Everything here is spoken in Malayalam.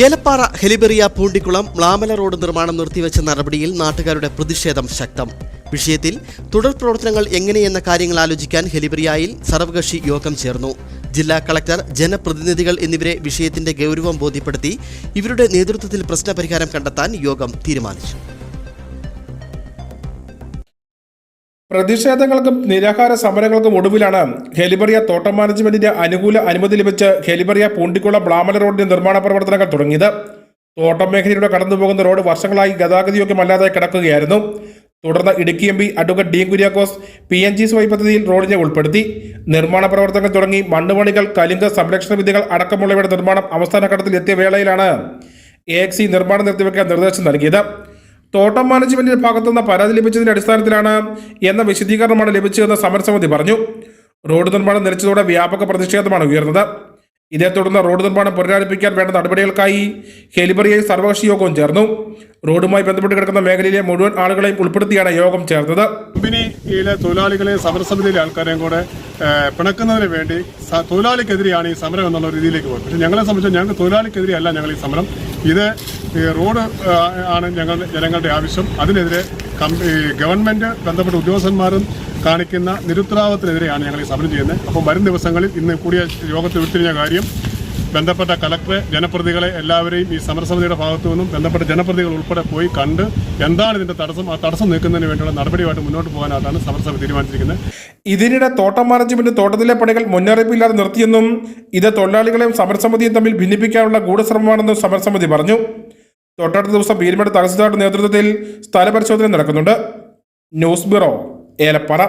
ഏലപ്പാറ ഹെലിബെറിയ പൂണ്ടിക്കുളം മ്ലാമല റോഡ് നിർമ്മാണം നിർത്തിവെച്ച നടപടിയിൽ നാട്ടുകാരുടെ പ്രതിഷേധം ശക്തം. വിഷയത്തിൽ തുടർ പ്രവർത്തനങ്ങൾ എങ്ങനെയെന്ന കാര്യങ്ങൾ ആലോചിക്കാൻ ഹെലിബെറിയയിൽ സർവകക്ഷി യോഗം ചേർന്നു. ജില്ലാ കളക്ടർ ജനപ്രതിനിധികൾ എന്നിവരെ വിഷയത്തിന്റെ ഗൗരവം ബോധ്യപ്പെടുത്തി ഇവരുടെ നേതൃത്വത്തിൽ പ്രശ്നപരിഹാരം കണ്ടെത്താൻ യോഗം തീരുമാനിച്ചു. പ്രതിഷേധങ്ങൾക്കും നിരാഹാര സമരങ്ങൾക്കും ഒടുവിലാണ് ഹെലിബറിയ തോട്ടം മാനേജ്മെന്റിന്റെ അനുകൂല അനുമതി ലഭിച്ച് ഹെലിബറിയ പൂണ്ടിക്കുളം ബ്ലാമല റോഡിന്റെ നിർമ്മാണ പ്രവർത്തനങ്ങൾ തുടങ്ങിയത്. തോട്ടം മേഖലയിലൂടെ കടന്നുപോകുന്ന റോഡ് വർഷങ്ങളായി ഗതാഗതയോഗ്യമല്ലാതെ കിടക്കുകയായിരുന്നു. തുടർന്ന് Idukki M P advocate Dean Kuriakose P N G S Y പദ്ധതിയിൽ റോഡിനെ ഉൾപ്പെടുത്തി. നിർമ്മാണ പ്രവർത്തനങ്ങൾ തുടങ്ങി മണ്ണുപണികൾ കലിംഗ സംരക്ഷണ വിധികൾ അടക്കമുള്ളവയുടെ നിർമ്മാണം അവസാന ഘട്ടത്തിൽ എത്തിയ വേളയിലാണ് എ എക്സി നിർമ്മാണം നിർത്തിവെക്കാൻ നിർദ്ദേശം നൽകിയത്. തോട്ടം മാനേജ്മെന്റിന്റെ ഭാഗത്തുനിന്ന് പരാതി ലഭിച്ചതിന്റെ അടിസ്ഥാനത്തിലാണ് എന്ന വിശദീകരണമാണ് ലഭിച്ചതെന്ന് സമരസമിതി പറഞ്ഞു. റോഡ് നിർമ്മാണം നിലച്ചതോടെ വ്യാപക പ്രതിഷേധമാണ് ഉയർന്നത്. ഇതേ തുടർന്ന് റോഡ് നിർമ്മാണം പുനരാരംഭിക്കാൻ വേണ്ട നടപടികൾക്കായി ഹെലിബറിയയിൽ സർവകക്ഷി യോഗവും ചേർന്നു. റോഡുമായി ബന്ധപ്പെട്ട് കിടക്കുന്ന മേഖലയിലെ മുഴുവൻ ആളുകളെയും ഉൾപ്പെടുത്തിയാണ് യോഗം ചേർന്നത്. കമ്പനിയിലെ തൊഴിലാളികളെയും സമരസമിതിയിലെ ആൾക്കാരെയും കൂടെ പിണക്കുന്നതിന് വേണ്ടി തൊഴിലാളിക്കെതിരെയാണ് ഈ സമരം എന്നുള്ള രീതിയിലേക്ക് പോകുന്നത് പക്ഷേ ഞങ്ങളെ സംബന്ധിച്ച് ഞങ്ങൾക്ക് തൊഴിലാളിക്കെതിരെയല്ല ഞങ്ങൾ ഈ സമരം ഇത് റോഡ് ആണ് ഞങ്ങൾ ജനങ്ങളുടെ ആവശ്യം. അതിനെതിരെ ഗവൺമെന്റ് ബന്ധപ്പെട്ട ഉദ്യോഗസ്ഥന്മാരും കാണിക്കുന്ന നിരുത്തരവാദത്തിനെതിരെയാണ് ഞങ്ങൾ ഈ സമരം ചെയ്യുന്നത്. അപ്പം വരും ദിവസങ്ങളിൽ ഇന്ന് കൂടിയ യോഗത്തിൽ ഉരുത്തിരിഞ്ഞ കാര്യം ബന്ധപ്പെട്ട കലക്ടറെ ജനപ്രതികളെ എല്ലാവരെയും ഈ സമരസമിതിയുടെ ഭാഗത്തു നിന്നും ബന്ധപ്പെട്ട ജനപ്രതികൾ ഉൾപ്പെടെ പോയി കണ്ട് എന്താണ് ഇതിന്റെ തടസ്സം? ആ തടസ്സം നീക്കുന്നതിന് വേണ്ടിയുള്ള നടപടിയുമായിട്ട് മുന്നോട്ട് പോകാനായിട്ടാണ് സമരസമിതി തീരുമാനിച്ചിരിക്കുന്നത്. ഇതിനിടെ തോട്ടം മാനേജ്മെന്റ് തോട്ടത്തിലെ പണികൾ മുന്നറിയിപ്പില്ലാതെ നിർത്തിയെന്നും ഇത് തൊഴിലാളികളെയും സമരസമിതിയും തമ്മിൽ ഭിന്നിപ്പിക്കാനുള്ള ഗൂഢശ്രമമാണെന്നും സമരസമിതി പറഞ്ഞു. തൊട്ടടുത്ത ദിവസം പീരുമേട് തഹസിൽദാരുടെ നേതൃത്വത്തിൽ സ്ഥലപരിശോധന നടക്കുന്നുണ്ട്. News bureau Elappara.